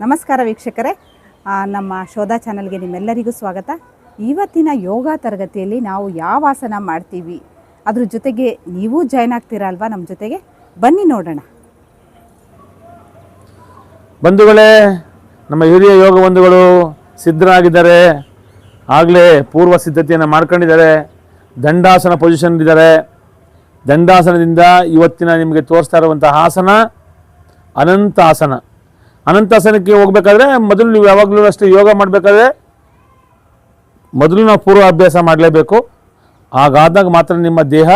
ನಮಸ್ಕಾರ ವೀಕ್ಷಕರೇ. ನಮ್ಮ ಶೋಧ ಚಾನಲ್ಗೆ ನಿಮ್ಮೆಲ್ಲರಿಗೂ ಸ್ವಾಗತ. ಇವತ್ತಿನ ಯೋಗ ತರಗತಿಯಲ್ಲಿ ನಾವು ಯಾವ ಆಸನ ಮಾಡ್ತೀವಿ? ಅದ್ರ ಜೊತೆಗೆ ನೀವು ಜಾಯ್ನ್ ಆಗ್ತೀರಾ ಅಲ್ವಾ? ನಮ್ಮ ಜೊತೆಗೆ ಬನ್ನಿ ನೋಡೋಣ. ಬಂಧುಗಳೇ, ನಮ್ಮ ಹಿರಿಯ ಯೋಗ ಬಂಧುಗಳು ಸಿದ್ಧರಾಗಿದ್ದಾರೆ. ಆಗಲೇ ಪೂರ್ವ ಸಿದ್ಧತೆಯನ್ನು ಮಾಡ್ಕೊಂಡಿದ್ದಾರೆ. ದಂಡಾಸನ ಪೊಸಿಷನ್ ಇದ್ದಾರೆ. ದಂಡಾಸನದಿಂದ ಇವತ್ತಿನ ನಿಮಗೆ ತೋರಿಸ್ತಾ ಇರುವಂಥ ಆಸನ ಅನಂತ ಆಸನ. ಅನಂತಾಸನಕ್ಕೆ ಹೋಗ್ಬೇಕಾದ್ರೆ ಮೊದಲು ನೀವು ಯಾವಾಗಲೂ ಅಷ್ಟೇ ಯೋಗ ಮಾಡಬೇಕಾದ್ರೆ ಮೊದಲು ನಾವು ಪೂರ್ವ ಅಭ್ಯಾಸ ಮಾಡಲೇಬೇಕು. ಹಾಗಾದಾಗ ಮಾತ್ರ ನಿಮ್ಮ ದೇಹ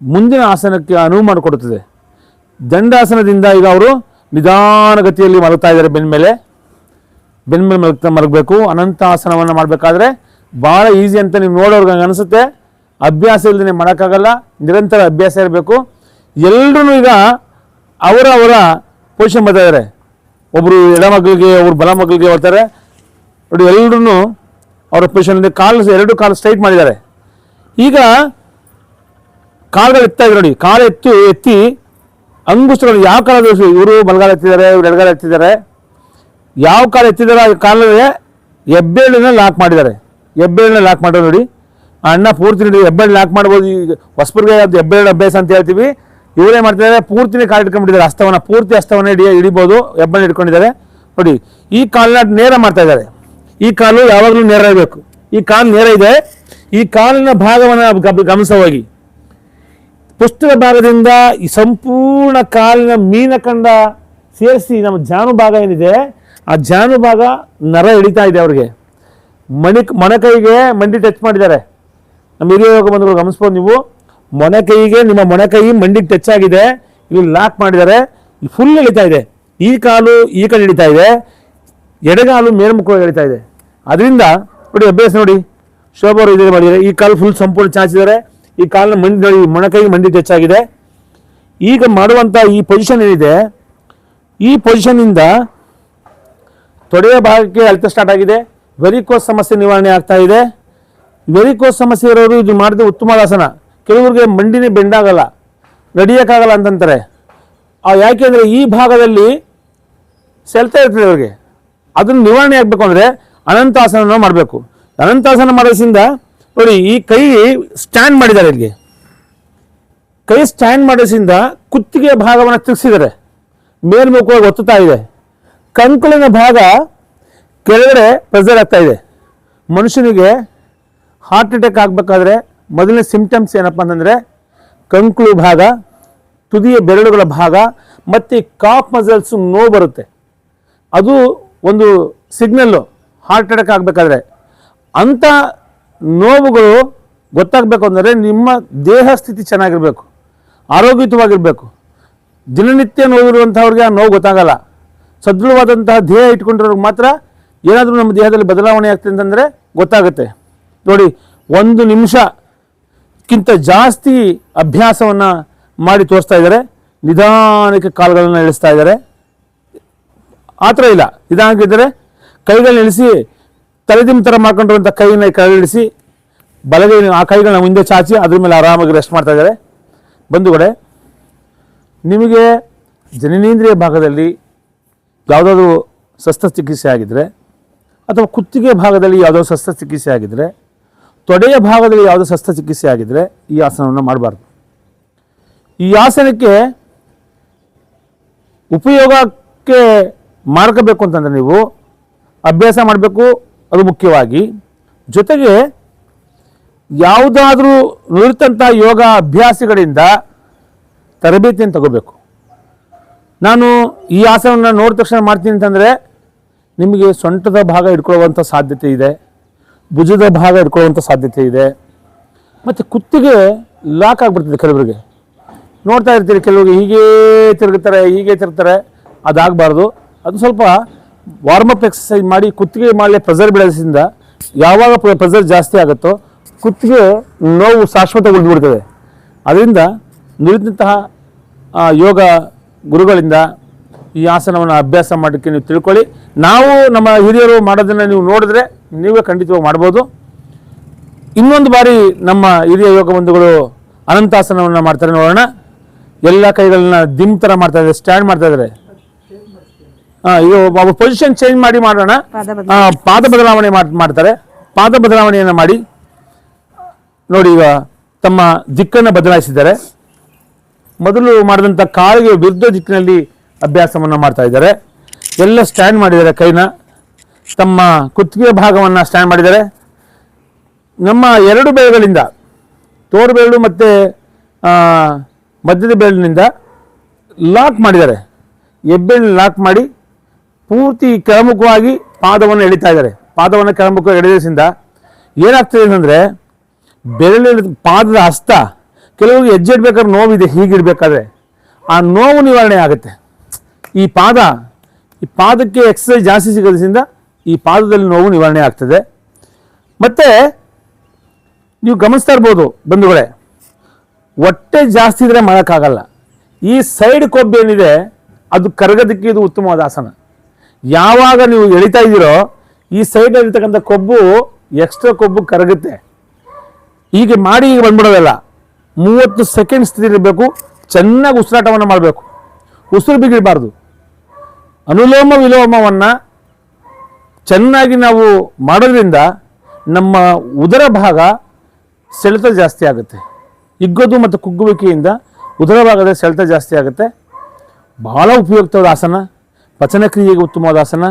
ಮುಂದಿನ ಆಸನಕ್ಕೆ ಅನುವು ಮಾಡಿಕೊಡುತ್ತದೆ. ದಂಡಾಸನದಿಂದ ಈಗ ಅವರು ನಿಧಾನಗತಿಯಲ್ಲಿ ಮಲಗ್ತಾ ಇದ್ದಾರೆ ಬೆನ್ನ ಮೇಲೆ. ಬೆನ್ನ ಮೇಲೆ ಮಲಗ್ತಾ ಮಲಗಬೇಕು. ಅನಂತ ಆಸನವನ್ನು ಮಾಡಬೇಕಾದ್ರೆ ಭಾಳ ಈಸಿ ಅಂತ ನೀವು ನೋಡೋರ್ಗೆ ಹಂಗೆ ಅನಿಸುತ್ತೆ. ಅಭ್ಯಾಸ ಇಲ್ಲದೆ ಮಾಡೋಕ್ಕಾಗಲ್ಲ. ನಿರಂತರ ಅಭ್ಯಾಸ ಇರಬೇಕು. ಎಲ್ಲರೂ ಈಗ ಅವರವರ ಅವರ ಪೊಸಿಷನ್ ಬರ್ತಾ ಇದ್ದಾರೆ ಒಬ್ಬರು ಎಡ ಮಕ್ಕಳಿಗೆ ಒಬ್ರು ಬಲ ಮಕ್ಕಳಿಗೆ ಬರ್ತಾರೆ ನೋಡಿ ಎಲ್ಲರೂ ಅವರ ಪೊಸಿಷನ್ ಕಾಲು ಎರಡು ಕಾಲು ಸ್ಟ್ರೈಟ್ ಮಾಡಿದ್ದಾರೆ. ಈಗ ಕಾಲುಗಳು ಎತ್ತಾ ನೋಡಿ, ಕಾಲು ಎತ್ತು, ಎತ್ತಿ ಅಂಗುಸ್ತಗಳು ಯಾವ ಕಾಲ ಇವರು ಬಲಗಾಲ ಎತ್ತಿದ್ದಾರೆ, ಇವ್ರು ಎಡಗಾಲ ಎತ್ತಿದ್ದಾರೆ. ಯಾವ ಕಾಲ ಎತ್ತಿದ್ದಾರೆ ಆ ಕಾಲೇ ಹೆಬ್ಬೆಳನ್ನ ಲಾಕ್ ಮಾಡಿದ್ದಾರೆ. ಹೆಬ್ಬೆಳನ್ನ ಲಾಕ್ ಮಾಡೋದು ನೋಡಿ. ಅಣ್ಣ ಪೂರ್ತಿ ನೋಡಿ ಹೆಬ್ಬೆರಳು ಲಾಕ್ ಮಾಡ್ಬೋದು. ಈಗ ಹೊಸಬರಿಗೆ ಅದು ಅಭ್ಯಾಸ ಅಂತ ಹೇಳ್ತೀವಿ. ಇವರೇ ಮಾಡ್ತಿದ್ದಾರೆ, ಪೂರ್ತಿನೇ ಕಾಲು ಇಟ್ಕೊಂಡ್ಬಿಟ್ಟಿದ್ದಾರೆ ಹಸ್ತವನ್ನ ಪೂರ್ತಿ ಅಸ್ತವನ ಹಿಡಿಯ ಹಿಡಿಬೋದು ಹೆಬ್ಬೆರಳು ಇಟ್ಕೊಂಡಿದ್ದಾರೆ. ನೋಡಿ, ಈ ಕಾಲನ್ನ ನೇರ ಮಾಡ್ತಾ ಇದ್ದಾರೆ. ಈ ಕಾಲು ಯಾವಾಗಲೂ ನೇರ ಇರಬೇಕು. ಈ ಕಾಲು ನೇರ ಇದೆ. ಈ ಕಾಲಿನ ಭಾಗವನ್ನು ಗಮ- ಗಮನಿಸವಾಗಿ ಪುಸ್ತಕ ಭಾಗದಿಂದ ಈ ಸಂಪೂರ್ಣ ಕಾಲಿನ ಮೀನಖಂಡ ಸೇರಿಸಿ ನಮ್ಮ ಜಾನು ಭಾಗ ಏನಿದೆ, ಆ ಜಾನು ಭಾಗ ನರ ಹಿಡಿತಾ ಇದೆ ಅವ್ರಿಗೆ. ಮಣಿ ಮೊಣಕೈಗೆ ಮಂಡಿ ಟಚ್ ಮಾಡಿದ್ದಾರೆ. ನಮ್ಮ ಹಿರಿಯ ಯೋಗ ಬಂಧುಗಳು ಗಮನಿಸ್ಬೋದು ನೀವು. ಮೊಣಕೈಗೆ, ನಿಮ್ಮ ಮೊಣಕೈ ಮಂಡಿಗೆ ಟಚ್ ಆಗಿದೆ ಇಲ್ಲಿ ಲಾಕ್ ಮಾಡಿದ್ದಾರೆ. ಫುಲ್ ಎಳಿತಾ ಇದೆ. ಈ ಕಾಲು, ಈ ಕಡೆ ಹಿಡಿತಾ ಇದೆ. ಎಡಗಾಲು, ಮೇಲ್ಮುಖವಾಗಿ ಎಳಿತಾ ಇದೆ. ಅದರಿಂದ, ನೋಡಿ, ಅಭ್ಯಾಸ ನೋಡಿ. ಶೋಭರು ಇದೇ ಮಾಡಿದ್ದಾರೆ. ಈ ಕಾಲು ಫುಲ್ ಸಂಪೂರ್ಣ ಚಾಚಿದ್ದಾರೆ. ಈ ಕಾಲಿನ ಮಂಡಿ, ನೋಡಿ, ಮೊಣಕೈಗೆ ಮಂಡಿ ಟಚ್ ಆಗಿದೆ. ಈಗ ಮಾಡುವಂಥ ಈ ಪೊಸಿಷನ್ ಏನಿದೆ? ಈ ಪೊಸಿಷನ್ನಿಂದ ತೊಡೆಯ ಭಾಗಕ್ಕೆ ಅಳತೆ ಸ್ಟಾರ್ಟ್ ಆಗಿದೆ. ವೆರಿಕೋಸ್ ಸಮಸ್ಯೆ ನಿವಾರಣೆ ಆಗ್ತಾ ಇದೆ. ವೆರಿಕೋಸ್ ಸಮಸ್ಯೆ ಇರೋರು ಇದು ಮಾಡಿದ ಉತ್ತಮ ಆಸನ. ಕೆಲವರಿಗೆ ಮಂಡಿನೇ ಬೆಂಡಾಗಲ್ಲ, ನಡಿಯೋಕ್ಕಾಗಲ್ಲ ಅಂತಂತಾರೆ. ಆ ಯಾಕೆಂದರೆ ಈ ಭಾಗದಲ್ಲಿ ಸೆಲ್ತಾ ಇರ್ತದೆ ಅವ್ರಿಗೆ ಅದನ್ನು ನಿವಾರಣೆ ಆಗಬೇಕು ಅಂದರೆ ಅನಂತಾಸನ ಮಾಡಬೇಕು. ಅನಂತಾಸನ ಮಾಡೋದ್ರಿಂದ ನೋಡಿ, ಈ ಕೈ ಸ್ಟ್ಯಾಂಡ್ ಮಾಡಿದ್ದಾರೆ ಇಲ್ಲಿಗೆ. ಕೈ ಸ್ಟ್ಯಾಂಡ್ ಮಾಡೋದ್ರಿಂದ ಕುತ್ತಿಗೆ ಭಾಗವನ್ನು ತಿರುಗಿಸಿದ್ದಾರೆ. ಮೇಲ್ಮುಖವಾಗಿ ಒತ್ತುತ್ತಾ ಇದೆ. ಕಂಕುಳಿನ ಭಾಗ ಕೆಳಗಡೆ ಪ್ರೆಸರ್ ಆಗ್ತಾ ಇದೆ. ಮನುಷ್ಯನಿಗೆ ಹಾರ್ಟ್ ಅಟ್ಯಾಕ್ ಆಗಬೇಕಾದ್ರೆ ಮೊದಲನೇ ಸಿಂಪ್ಟಮ್ಸ್ ಏನಪ್ಪ ಅಂತಂದರೆ ಕಂಕುಳು ಭಾಗ, ತುದಿಯ ಬೆರಳುಗಳ ಭಾಗ ಮತ್ತು ಕಾಫ್ ಮಸಲ್ಸ್ ನೋವು ಬರುತ್ತೆ. ಅದು ಒಂದು ಸಿಗ್ನಲ್ಲು ಹಾರ್ಟ್ ಅಟ್ಯಾಕ್ ಆಗಬೇಕಾದ್ರೆ. ಅಂಥ ನೋವುಗಳು ಗೊತ್ತಾಗಬೇಕು ಅಂದರೆ ನಿಮ್ಮ ದೇಹ ಸ್ಥಿತಿ ಚೆನ್ನಾಗಿರಬೇಕು, ಆರೋಗ್ಯಯುತವಾಗಿರಬೇಕು. ದಿನನಿತ್ಯ ನೋವಿರುವಂಥವ್ರಿಗೆ ಆ ನೋವು ಗೊತ್ತಾಗಲ್ಲ. ಸದೃಢವಾದಂತಹ ದೇಹ ಇಟ್ಕೊಂಡಿರೋರಿಗೆ ಮಾತ್ರ ಏನಾದರೂ ನಮ್ಮ ದೇಹದಲ್ಲಿ ಬದಲಾವಣೆ ಆಗ್ತದೆ ಅಂತಂದರೆ ಗೊತ್ತಾಗುತ್ತೆ. ನೋಡಿ, ಒಂದು ನಿಮಿಷಕ್ಕಿಂತ ಜಾಸ್ತಿ ಅಭ್ಯಾಸವನ್ನು ಮಾಡಿ ತೋರಿಸ್ತಾ ಇದ್ದಾರೆ. ನಿಧಾನಕ್ಕೆ ಕಾಲುಗಳನ್ನು ಇಳಿಸ್ತಾ ಇದ್ದಾರೆ. ಆ ಥರ ಇಲ್ಲ. ನಿಧಾನಕ್ಕಿದ್ದರೆ ಕೈಗಳನ್ನ ಇಳಿಸಿ ತಲೆದಿಮ್ ಥರ ಮಾಡ್ಕೊಂಡಿರುವಂಥ ಕೈನ ಇಳಿಸಿ, ಬಲಗೈ ಆ ಕೈಗಳನ್ನ ಮುಂದೆ ಚಾಚಿ, ಅದ್ರ ಮೇಲೆ ಆರಾಮಾಗಿ ರೆಸ್ಟ್ ಮಾಡ್ತಾ ಇದ್ದಾರೆ. ಬಂಧುಗಳೇ ನಿಮಗೆ ಜನನೇಂದ್ರಿಯ ಭಾಗದಲ್ಲಿ ಯಾವುದಾದ್ರೂ ಶಸ್ತ್ರಚಿಕಿತ್ಸೆ ಆಗಿದ್ದರೆ ಅಥವಾ ಕುತ್ತಿಗೆ ಭಾಗದಲ್ಲಿ ಯಾವುದೋ ಶಸ್ತ್ರಚಿಕಿತ್ಸೆ ಆಗಿದ್ದರೆ ತೊಡೆಯ ಭಾಗದಲ್ಲಿ ಯಾವುದು ಶಸ್ತ್ರಚಿಕಿತ್ಸೆ ಆಗಿದ್ದರೆ ಈ ಆಸನವನ್ನು ಮಾಡಬಾರ್ದು. ಈ ಆಸನಕ್ಕೆ ಉಪಯೋಗಕ್ಕೆ ಮಾಡ್ಕೋಬೇಕು ಅಂತಂದರೆ ನೀವು ಅಭ್ಯಾಸ ಮಾಡಬೇಕು, ಅದು ಮುಖ್ಯವಾಗಿ. ಜೊತೆಗೆ ಯಾವುದಾದ್ರೂ ನುರಿತಂಥ ಯೋಗ ಅಭ್ಯಾಸಿಗಳಿಂದ ತರಬೇತಿಯನ್ನು ತಗೋಬೇಕು. ನಾನು ಈ ಆಸನವನ್ನು ನೋಡಿದ ತಕ್ಷಣ ಮಾಡ್ತೀನಿ ಅಂತಂದರೆ ನಿಮಗೆ ಸೊಂಟದ ಭಾಗ ಇಟ್ಕೊಳ್ಳುವಂಥ ಸಾಧ್ಯತೆ ಇದೆ. ಭುಜದ ಭಾಗ ಇಟ್ಕೊಳ್ಳುವಂಥ ಸಾಧ್ಯತೆ ಇದೆ. ಮತ್ತು ಕುತ್ತಿಗೆ ಲಾಕ್ ಆಗಿಬಿಡ್ತದೆ ಕೆಲವರಿಗೆ. ನೋಡ್ತಾ ಇರ್ತೀರಿ ಕೆಲವರಿಗೆ ಹೀಗೆ ತಿರುಗುತ್ತಾರೆ ಹೀಗೆ ತಿರುಗ್ತಾರೆ, ಅದಾಗಬಾರ್ದು. ಅದು ಸ್ವಲ್ಪ ವಾರ್ಮಪ್ ಎಕ್ಸಸೈಸ್ ಮಾಡಿ ಕುತ್ತಿಗೆ ಮಾಡಲಿ ಪ್ರೆಸರ್ ಬೆಳೆಸಿಂದ ಯಾವಾಗ ಪ್ರೆಸರ್ ಜಾಸ್ತಿ ಆಗುತ್ತೋ ಕುತ್ತಿಗೆ ನೋವು ಶಾಶ್ವತ ಉಳಿದ್ಬಿಡ್ತದೆ. ಅದರಿಂದ ನುರಿದಂತಹ ಯೋಗ ಗುರುಗಳಿಂದ ಈ ಆಸನವನ್ನು ಅಭ್ಯಾಸ ಮಾಡೋಕ್ಕೆ ನೀವು ತಿಳ್ಕೊಳ್ಳಿ. ನಾವು ನಮ್ಮ ಹಿರಿಯರು ಮಾಡೋದನ್ನು ನೀವು ನೋಡಿದ್ರೆ ನೀವೇ ಖಂಡಿತವಾಗಿ ಮಾಡ್ಬೋದು. ಇನ್ನೊಂದು ಬಾರಿ ನಮ್ಮ ಹಿರಿಯ ಯೋಗ ಬಂಧುಗಳು ಅನಂತಾಸನವನ್ನು ಮಾಡ್ತಾರೆ ನೋಡೋಣ. ಎಲ್ಲ ಕೈಗಳನ್ನ ದಿಮ್ ಥರ ಮಾಡ್ತಾ ಇದ್ದಾರೆ ಸ್ಟ್ಯಾಂಡ್ ಮಾಡ್ತಾ ಇದ್ದಾರೆ. ಇದು ಪೊಸಿಷನ್ ಚೇಂಜ್ ಮಾಡಿ ಮಾಡೋಣ. ಪಾದ ಬದಲಾವಣೆ ಮಾಡ್- ಮಾಡ್ತಾರೆ. ಪಾದ ಬದಲಾವಣೆಯನ್ನು ಮಾಡಿ. ನೋಡಿ ಈಗ ತಮ್ಮ ದಿಕ್ಕನ್ನು ಬದಲಾಯಿಸಿದ್ದಾರೆ. ಮೊದಲು ಮಾಡಿದಂಥ ಕಾಲಿಗೆ ವಿರುದ್ಧ ದಿಕ್ಕಿನಲ್ಲಿ ಅಭ್ಯಾಸವನ್ನು ಮಾಡ್ತಾ ಇದ್ದಾರೆ. ಎಲ್ಲ ಸ್ಟ್ಯಾಂಡ್ ಮಾಡಿದ್ದಾರೆ ಕೈನ. ತಮ್ಮ ಕುತ್ತಿಗೆ ಭಾಗವನ್ನು ಸ್ಟ್ಯಾಂಡ್ ಮಾಡಿದ್ದಾರೆ. ನಮ್ಮ ಎರಡು ಬೆಳೆಗಳಿಂದ ತೋರು ಬೆರಳು ಮತ್ತು ಮಧ್ಯದ ಬೆರಳಿನಿಂದ ಲಾಕ್ ಮಾಡಿದ್ದಾರೆ. ಹೆಬ್ಬೆರಳು ಲಾಕ್ ಮಾಡಿ ಪೂರ್ತಿ ಕೆಳಮುಖವಾಗಿ ಪಾದವನ್ನು ಎಳಿತಾ ಇದ್ದಾರೆ. ಪಾದವನ್ನು ಕೆಳಮುಖವಾಗಿ ಎಳೆದ್ರಿಂದ ಏನಾಗ್ತದೆ ಅಂತಂದರೆ, ಬೆರಳಿನ ಪಾದದ ಹಸ್ತ ಕೆಲವು ಹೆಜ್ಜೆ ಇಡ್ಬೇಕಾದ್ರೆ ನೋವಿದೆ ಹೀಗಿಡಬೇಕಾದ್ರೆ ಆ ನೋವು ನಿವಾರಣೆ ಆಗುತ್ತೆ. ಈ ಪಾದ, ಈ ಪಾದಕ್ಕೆ ಎಕ್ಸಸೈಸ್ ಜಾಸ್ತಿ ಸಿಗೋದ್ರಿಂದ ಈ ಪಾದದಲ್ಲಿ ನೋವು ನಿವಾರಣೆ ಆಗ್ತದೆ. ಮತ್ತು ನೀವು ಗಮನಿಸ್ತಾ ಇರ್ಬೋದು ಬಂಧುಗಳೇ, ಹೊಟ್ಟೆ ಜಾಸ್ತಿ ಇದ್ರೆ ಮಾಡೋಕ್ಕಾಗಲ್ಲ. ಈ ಸೈಡ್ ಕೊಬ್ಬು ಏನಿದೆ, ಅದು ಕರಗದಕ್ಕೆ ಇದು ಉತ್ತಮವಾದ ಆಸನ. ಯಾವಾಗ ನೀವು ಎಳಿತಾ ಇದ್ದೀರೋ, ಈ ಸೈಡಲ್ಲಿರ್ತಕ್ಕಂಥ ಕೊಬ್ಬು ಎಕ್ಸ್ಟ್ರಾ ಕೊಬ್ಬು ಕರಗುತ್ತೆ. ಹೀಗೆ ಮಾಡಿ ಈಗ ಬಂದ್ಬಿಡೋದಲ್ಲ, ಮೂವತ್ತು ಸೆಕೆಂಡ್ ಸ್ಥಿತಿ ಇರಬೇಕು, ಚೆನ್ನಾಗಿ ಉಸಿರಾಟವನ್ನು ಮಾಡಬೇಕು. ಉಸಿರು ಬಿಗಿಡಬಾರ್ದು. ಅನುಲೋಮ ವಿಲೋಮವನ್ನು ಚೆನ್ನಾಗಿ ನಾವು ಮಾಡೋದ್ರಿಂದ ನಮ್ಮ ಉದರ ಭಾಗ ಸೆಳೆತ ಜಾಸ್ತಿ ಆಗುತ್ತೆ. ಹಿಗ್ಗೋದು ಮತ್ತು ಕುಗ್ಗುವಿಕೆಯಿಂದ ಉದರ ಭಾಗದ ಸೆಳೆತ ಜಾಸ್ತಿ ಆಗುತ್ತೆ. ಬಹಳ ಉಪಯುಕ್ತವಾದ ಆಸನ. ಪಚನಕ್ರಿಯೆಗೆ ಉತ್ತಮವಾದ ಆಸನ.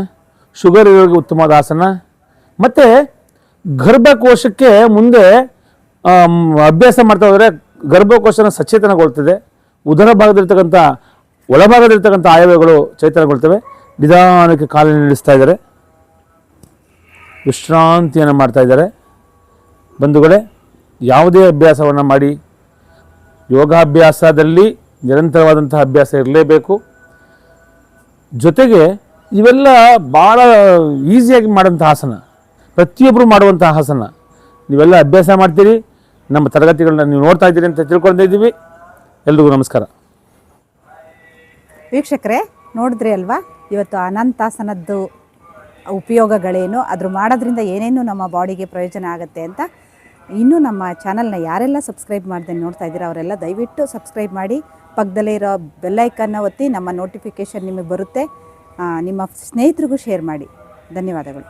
ಶುಗರ್ ಇರೋರಿಗೆ ಉತ್ತಮವಾದ ಆಸನ. ಮತ್ತು ಗರ್ಭಕೋಶಕ್ಕೆ ಮುಂದೆ ಅಭ್ಯಾಸ ಮಾಡ್ತಾ ಹೋದರೆ ಗರ್ಭಕೋಶನ ಸಚೇತನಗೊಳ್ತದೆ ಉದರ ಭಾಗದಲ್ಲಿರ್ತಕ್ಕಂಥ ಒಳಭಾಗದಲ್ಲಿರ್ತಕ್ಕಂಥ ಆಯವ್ಯಗಳು ಚೈತನ್ಯಗೊಳ್ತವೆ ನಿಧಾನಕ್ಕೆ ಕಾಲ ನಿಲ್ಲಿಸ್ತಾ ಇದ್ದಾರೆ. ವಿಶ್ರಾಂತಿಯನ್ನು ಮಾಡ್ತಾ ಇದ್ದಾರೆ. ಬಂಧುಗಳೇ, ಯಾವುದೇ ಅಭ್ಯಾಸವನ್ನು ಮಾಡಿ, ಯೋಗಾಭ್ಯಾಸದಲ್ಲಿ ನಿರಂತರವಾದಂತಹ ಅಭ್ಯಾಸ ಇರಲೇಬೇಕು. ಜೊತೆಗೆ ಇವೆಲ್ಲ ಭಾಳ ಈಸಿಯಾಗಿ ಮಾಡೋಂಥ ಆಸನ, ಪ್ರತಿಯೊಬ್ಬರು ಮಾಡುವಂಥ ಆಸನ. ನೀವೆಲ್ಲ ಅಭ್ಯಾಸ ಮಾಡ್ತೀರಿ, ನಮ್ಮ ತರಗತಿಗಳನ್ನ ನೀವು ನೋಡ್ತಾ ಇದ್ದೀರಿ ಅಂತ ತಿಳ್ಕೊಳ್ತಾ ಇದ್ದೀವಿ. ಎಲ್ರಿಗೂ ನಮಸ್ಕಾರ. ವೀಕ್ಷಕರೇ, ನೋಡಿದ್ರಿ ಅಲ್ವಾ? ಇವತ್ತು ಅನಂತಾಸನದ್ದು ಉಪಯೋಗಗಳೇನು, ಅದ್ರ ಮಾಡೋದ್ರಿಂದ ಏನೇನು ನಮ್ಮ ಬಾಡಿಗೆ ಪ್ರಯೋಜನ ಆಗುತ್ತೆ ಅಂತ ಇನ್ನೂ ನಮ್ಮ ಚಾನಲ್ನ ಯಾರೆಲ್ಲ ಸಬ್ಸ್ಕ್ರೈಬ್ ಮಾಡ್ದೆ ನೋಡ್ತಾ ಇದ್ದೀರಾ, ಅವರೆಲ್ಲ ದಯವಿಟ್ಟು ಸಬ್ಸ್ಕ್ರೈಬ್ ಮಾಡಿ, ಪಕ್ಕದಲ್ಲೇ ಇರೋ ಬೆಲ್ಲೈಕನ್ನ ಒತ್ತಿ ನಮ್ಮ ನೋಟಿಫಿಕೇಷನ್ ನಿಮಗೆ ಬರುತ್ತೆ. ನಿಮ್ಮ ಸ್ನೇಹಿತರಿಗೂ ಶೇರ್ ಮಾಡಿ. ಧನ್ಯವಾದಗಳು.